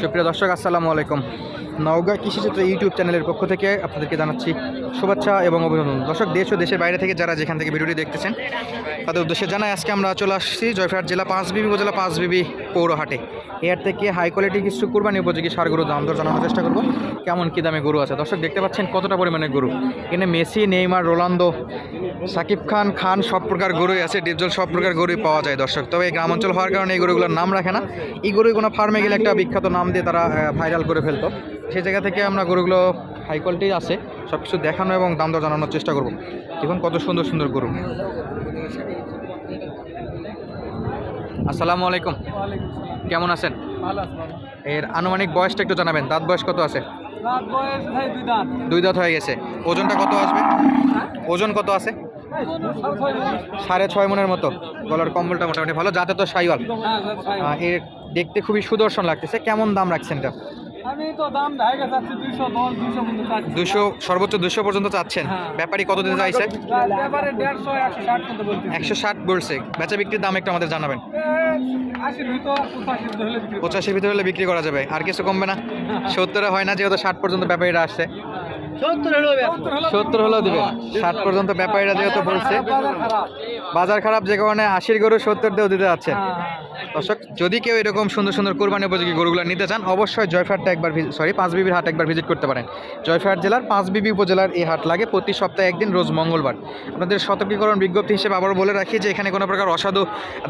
সুপ্রিয় দর্শক, আসসালামু আলাইকুম। নওগাঁ কৃষিচিত্র ইউটিউব চ্যানেলের পক্ষ থেকে আপনাদেরকে জানাচ্ছি শুভেচ্ছা এবং অভিনন্দন। দর্শক, দেশ ও দেশের বাইরে থেকে যারা যেখান থেকে ভিডিওটি দেখতেছেন, তাদের উদ্দেশ্যে জানাই আজকে আমরা চলে আসছি জয়ফাট জেলা পাঁচবিবি উপজেলা পাঁচবিবি পৌরহাটে। এর থেকে হাই কোয়ালিটি কিছু কুরবানি উপযোগী সার গরু দাম দর জানানোর চেষ্টা করব। কেমন কী দামে গরু আছে? দর্শক, দেখতে পাচ্ছেন কতটা পরিমাণে গরু। এখানে Messi, Neymar, Ronaldo, Shakib Khan Khan, সব প্রকার গরুই আছে ডিপজল সব প্রকার গরুই পাওয়া যায় দর্শক। তবে এই গ্রাম অঞ্চল হওয়ার কারণে এই গরুগুলোর নাম রাখে না। এই গরু কোনো ফার্মে গেলে একটা বিখ্যাত নাম দিয়ে তারা ভাইরাল করে ফেলতো। সেই জায়গা থেকে আমরা গরুগুলো হাই কোয়ালিটি আছে সব কিছু দেখানো এবং দাম দর জানানোর চেষ্টা করব। দেখুন কত সুন্দর সুন্দর গরু। আসসালামু আলাইকুম। কেমন আছেন? এর আনুমানিক বয়সটা একটু জানাবেন। দাঁত বয়স কত আছে? দুই দাঁত। হয়ে গেছে। ওজনটা কত আসবে? ওজন কত আছে? সাড়ে ছয় মনের মতো। গলার কম্বলটা মোটামুটি ভালো। যাতে তো সাইওয়াল। আহ, এর দেখতে খুবই সুদর্শন লাগতেছে। কেমন দাম রাখছেন এটা? আমি তো দাম ঢাইকা যাচ্ছি দুইশো দশ দুইশো মধ্যে দুশো সর্বোচ্চ দুশো পর্যন্ত চাচ্ছেন? হ্যাঁ। ব্যাপারী কত দিতে চাইছে দেড়শো একশো ষাট বলছি একশো ষাট বলছে। বেচা বিক্রির দাম একটু আমাদের জানাবেন। আশির ভিতর পঁচাশির ভিতর হলে বিক্রি পঁচাশির ভিতরে হলে বিক্রি করা যাবে। আর কিছু কমবে না। সত্তরে হয় না যেহেতু ষাট পর্যন্ত ব্যাপারীরা আসছে। সত্তর হলেও দিবে ষাট পর্যন্ত ব্যাপারীরা যেহেতু বলছে। বাজার খারাপ যে কারণে আশির গরু সত্তর দিয়েও দিতে যাচ্ছে। হ্যাঁ, দর্শক যদি কেউ এরকম সুন্দর সুন্দর কোরবানি উপযোগী গরুগুলো নিতে চান অবশ্যই জয়ফাটটা একবার সরি পাঁচবিবির হাট একবার ভিজিট করতে পারেন। জয়ফাট জেলার পাঁচবিবি উপজেলার এই হাট লাগে প্রতি সপ্তাহে একদিন রোজ মঙ্গলবার। আপনাদের সতর্কীকরণ বিজ্ঞপ্তি হিসেবে আবারও বলে রাখি যে এখানে কোনো প্রকার অসাধু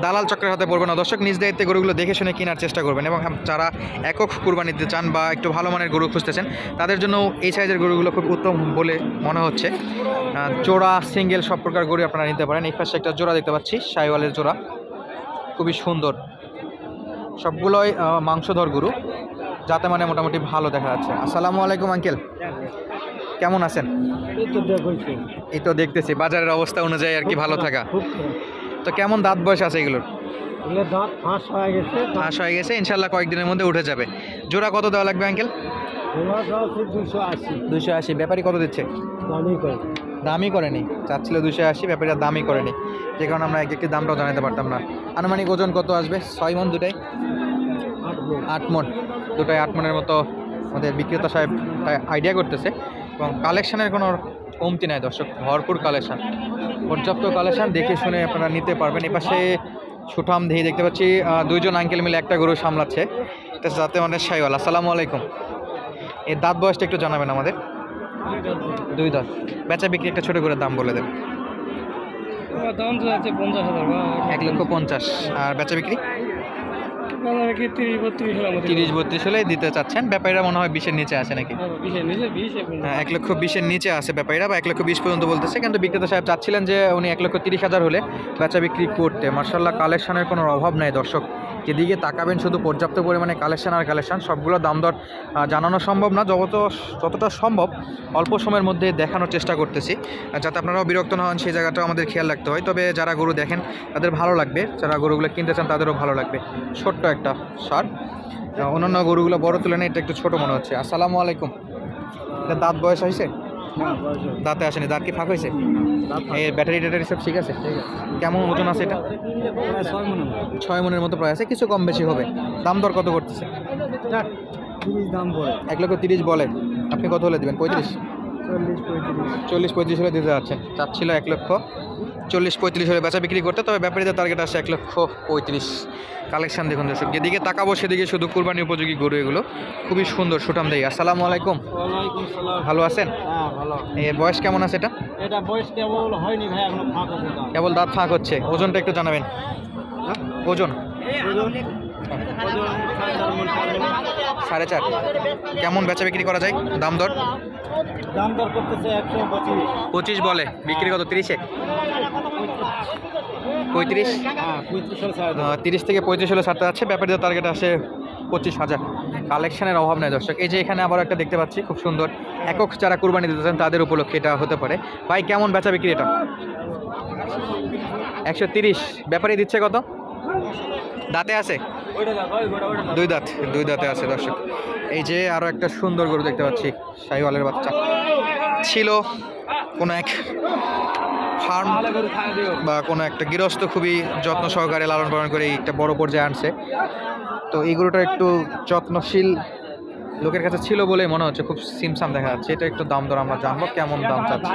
দালাল চক্রের হাতে পড়বে না। দর্শক নিজ দায়িত্বে গরুগুলো দেখে শুনে কেনার চেষ্টা করবেন এবং যারা একক কুরবানি দিতে চান বা একটু ভালো মানের গরু খুঁজতেছেন তাদের জন্য এই সাইজের গরুগুলো খুব উত্তম বলে মনে হচ্ছে। জোড়া সিঙ্গেল সব প্রকার গরু আপনারা নিতে পারেন। এই পাশে একটা জোড়া দেখতে পাচ্ছি সাইওয়ালের জোড়া। খুবই সুন্দর। সবগুলোই মাংসধর গরু। যাতে মানে মোটামুটি ভালো দেখা যাচ্ছে। আসসালামু আলাইকুম আঙ্কেল। কেমন আছেন? এই তো দেখতেছি। বাজারের অবস্থা অনুযায়ী আর কি ভালো থাকা। তো কেমন দাঁত বয়স আছে এগুলোর? এগুলো দাঁত ফাঁস হয়ে গেছে ফাঁস হয়ে গেছে ইনশাল্লাহ কয়েকদিনের মধ্যে উঠে যাবে। জোড়া কত দেওয়া লাগবে আঙ্কেল? দুশো আশি। দুশো আশি। ব্যাপারী কত দিচ্ছে? দামই করেনি। চাচ্ছিল দুশো আশি ব্যাপারটা দামই করেনি। যে কারণে আমরা এক একটি দামটাও জানাতে পারতাম না। আনুমানিক ওজন কত আসবে? ছয় মন দুটাই? আট মন। দুটাই আট মনের মতো আমাদের বিক্রেতা সাহেব আইডিয়া করতেছে। এবং কালেকশানের কোনো কমতি নাই দর্শক ভরপুর কালেকশান পর্যাপ্ত কালেকশন দেখে শুনে আপনারা নিতে পারবেন। এই পাশে সুঠাম দেহি দেখতে পাচ্ছি দুইজন আঙ্কেল মিলে একটা গরু সামলাচ্ছে। যাতে মানে সাইওয়াল। আসসালামু আলাইকুম। এর দাঁত বয়সটা একটু জানাবেন আমাদের। দুই দশ। বেচা বিক্রি একটা ছোট করে দাম বলে দেন। দাম তো আছে পঞ্চাশ হাজার এক লক্ষ পঞ্চাশ। আর বেচা বিক্রি? তিরিশ বত্রিশ হলে দিতে চাচ্ছেন? ব্যাপারীরা মনে হয় বিশের নিচে আছে নাকি? এখন হ্যাঁ, এক লক্ষ বিশের নিচে আছে ব্যাপারীরা বা এক লক্ষ বিশ পর্যন্ত বলতেছে কিন্তু বিক্রেতা সাহেব চাচ্ছিলেন যে উনি এক লক্ষ তিরিশ হাজার হলে বেচা বিক্রি করতে। মার্শাল্লাহ কালেকশনের কোনো অভাব নাই দর্শক। যেদিকে তাকাবেন শুধু পর্যাপ্ত পরিমাণে কালেকশন আর কালেকশন সবগুলো দাম দর জানানো সম্ভব না। যত যতটা সম্ভব অল্প সময়ের মধ্যে দেখানোর চেষ্টা করতেছি যাতে আপনারাও বিরক্ত না হন সেই জায়গাটাও আমাদের খেয়াল রাখতে হয়। তবে যারা গরু দেখেন তাদের ভালো লাগবে। যারা গরুগুলো কিনতে চান তাদেরও ভালো লাগবে। ছোট্ট একটা সার। অন্যান্য গরুগুলো বড় তুলনায় এটা একটু ছোট মনে হচ্ছে। আসসালামু আলাইকুম। এটা দাঁত বয়স হয়েছে? দাঁতে আসেনি দাঁত কি ফাঁক হয়েছে? এই ব্যাটারি ট্যাটারি সব ঠিক আছে? কেমন ওজন আছে এটা? ছয় মনে মনের মতো প্রায় আছে কিছু কম বেশি হবে। দাম দর কত করতেছে? দাম এক লক্ষ তিরিশ বলে। আপনি কত হলে দেবেন? পঁয়ত্রিশ? চল্লিশ পঁয়ত্রিশ। চল্লিশ পঁয়ত্রিশ হলে দিতে যাচ্ছেন। চাচ্ছিল এক লক্ষ। চল্লিশ পঁয়ত্রিশ হলে বেচা বিক্রি করতে তবে ব্যাপারীদের টার্গেট আসছে এক লক্ষ পঁয়ত্রিশ কালেকশান দেখুন দর্শক। যেদিকে তাকাবো সেদিকে শুধু কুরবানি উপযোগী গরু এগুলো। খুবই সুন্দর সুঠাম দেয় আসসালামু আলাইকুম। ভালো আছেন? হ্যাঁ এর বয়স কেমন আছে এটা? এটা বয়স কেবল হয়নি ভাই কেবল দাঁত ফাঁক হচ্ছে। ওজনটা একটু জানাবেন। ওজন? ওজন? সাড়ে চার। কেমন বেচা বিক্রি করা যায়? দাম দর? দাম দর করতেছে একশো পঁচিশ। বলে। বিক্রি কত? তিরিশে? পঁয়ত্রিশ? হ্যাঁ তিরিশ থেকে পঁয়ত্রিশ হলে ছাড়তে যাচ্ছে। ব্যাপারীদের টার্গেট আসে পঁচিশ হাজার। কালেকশনের অভাব নেই দর্শক। এই যে এখানে আবার একটা দেখতে পাচ্ছি খুব সুন্দর। একক যারা কুরবানি দিতে চান তাদের উপলক্ষে এটা হতে পারে। ভাই কেমন বেচা বিক্রি এটা? একশো তিরিশ। ব্যাপারী দিচ্ছে কত? দাঁতে আছে। দুই দাঁত দুই দাঁতে আছে দর্শক। এই যে আরও একটা সুন্দর গরু দেখতে পাচ্ছি শাহিওয়ালের বাচ্চা। ছিল কোনো এক ফার্ম বা কোনো একটা গৃহস্থ খুবই যত্ন সহকারে লালন পালন করে একটা বড় পর্যায়ে আনছে। তো এই গরুটা একটু যত্নশীল লোকের কাছে ছিল বলে মনে হচ্ছে খুব সিমসাম দেখা যাচ্ছে। এটা একটু দাম দর আমরা জানব কেমন দাম চাচ্ছে।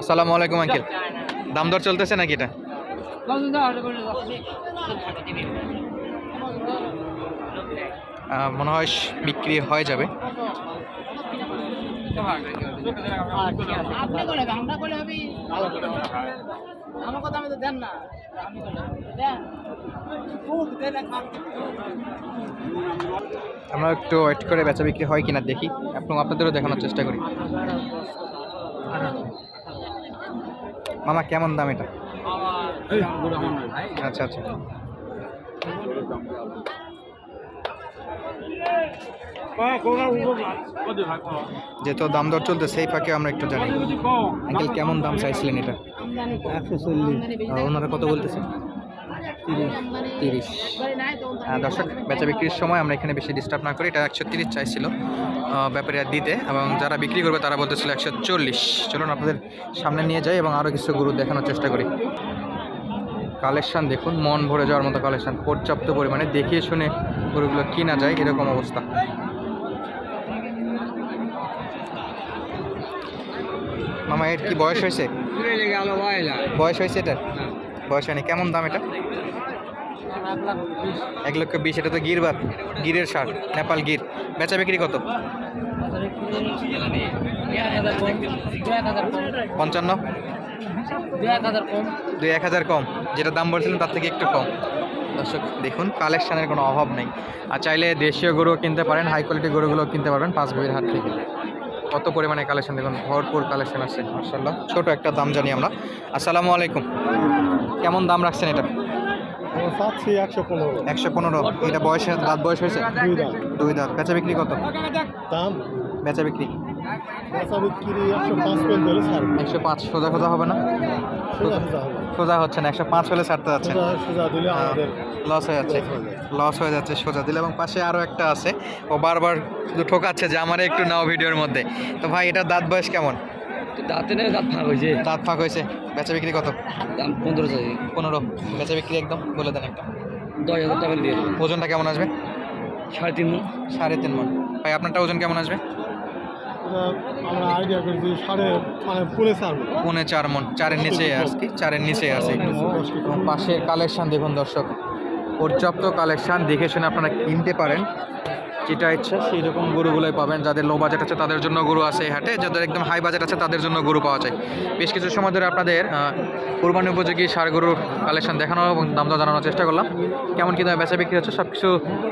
আসসালামু আলাইকুম, আঙ্কেল। দাম দর চলতেছে নাকি এটা? মনে হয় বিক্রি হয়ে যাবে। আপনি করে আমরা কথা আমি তো দেন না। আমরা একটু ওয়েট করে বেচা বিক্রি হয় কিনা দেখি, এবং আপনাদেরও দেখানোর চেষ্টা করি। মামা, কেমন দাম এটা? আচ্ছা আচ্ছা। যেহেতু দাম দর চলতে, সেই ফাঁকে আমরা একটু জানি। আঙ্কেল, কেমন দাম চাইছিলেন এটা? একশো চল্লিশ ওনারা কত বলতেছে? তিরিশ। দর্শক, বেচা বিক্রির সময় আমরা এখানে বেশি ডিস্টার্ব না করি এটা একশো তিরিশ চাইছিল ব্যাপারীরা দিতে। এবং যারা বিক্রি করবে, তারা বলতেছিল একশো চল্লিশ। চলুন আপনাদের সামনে নিয়ে যাই এবং আরও কিছু গরু দেখানোর চেষ্টা করি। কালেকশান দেখুন, মন ভরে যাওয়ার মতো কালেকশান। পর্যাপ্ত পরিমাণে দেখিয়ে শুনে গরুগুলো কিনা যায়, এরকম অবস্থা। মামা, এর কি বয়স হয়েছে? বয়স হয়েছে এটা? বয়স হয়নি। কেমন দাম এটা? এক লক্ষ বিশ। এটা তো গির বাদ গিরের সার নেপাল গির। বেচা বিক্রি কত? পঞ্চান্ন? দুই এক হাজার কম। যেটা দাম বলছিলেন, তার থেকে একটু কম। দর্শক, দেখুন কালেকশনের কোনো অভাব নেই। আর চাইলে দেশীয় গরুও কিনতে পারেন হাই কোয়ালিটি গরুগুলো কিনতে পারবেন পাঁচ বইয়ের হাট থেকে। কত পরিমাণে কালেকশন দেখুন ভরপুর কালেকশন আছে মার্শাল্লাহ ছোট একটা দাম জানি আমরা। আসসালামু আলাইকুম। কেমন দাম রাখছেন এটা? একশো পনেরো। একশো পনেরো। এটা বয়সে দাঁত বয়স হয়েছে? দুই দাঁত। বেচা বিক্রি কত? দাম? বেচা বিক্রি? একশো পাঁচ সোজা হবে না? সোজা সোজা হবে। সোজা হচ্ছে না একশো পাঁচ হলে ছাড়তে যাচ্ছে। সোজা সোজা দিলে আমাদের লস হয়ে যাচ্ছে। হয়ে যায়। লস হয়ে যাচ্ছে সোজা দিলে। এবং পাশে আরও একটা আছে ও বারবার শুধু ঠোকাচ্ছে যে আমার একটু নাও ভিডিওর মধ্যে। তো ভাই এটা দাঁত বয়স কেমন? দাঁতে নেই দাঁত ফাঁক হয়েছে। দাঁত ফাঁক হয়েছে। বেচা বিক্রি কত? দাম পনেরো পনেরো। বেচা বিক্রি একদম বলে দেন একটা। দশ হাজার টাকা দিয়ে। ওজনটা কেমন আসবে? সাড়ে তিন মণ। সাড়ে তিন মন। ভাই আপনারটা ওজন কেমন আসবে? আমরা আইডিয়া করেছি সাড়ে মানে পুনে চার পুনে চার মন চারের নিচে আজকে চারের নিচে আছে পাশের কালেকশন দেখুন দর্শক পর্যাপ্ত কালেকশন দেখে শুনে আপনারা কিনতে পারেন। যেটা ইচ্ছা সেই রকম গরুগুলোই পাবেন। যাদের লো বাজেট আছে, তাদের জন্য গরু আছে এই হাটে। যাদের একদম হাই বাজেট আছে, তাদের জন্য গরু পাওয়া যায়। বেশ কিছু সময় ধরে আপনাদের কোরবানি উপযোগী সার গরুর কালেকশন দেখানো এবং দাম জানানোর চেষ্টা করলাম। কেমন কী দামে বেচা বিক্রি হচ্ছে সব কিছু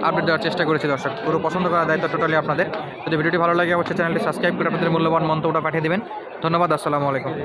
আপডেট দেওয়ার চেষ্টা করেছি দর্শক। গরু পছন্দ করার দায়িত্ব টোটালি আপনাদের। যদি ভিডিওটি ভালো লাগে, অবশ্যই চ্যানেলটি সাবস্ক্রাইব করে আপনাদের মূল্যবান মন্তব্যটা পাঠিয়ে দেবেন। ধন্যবাদ, আসসালামু আলাইকুম।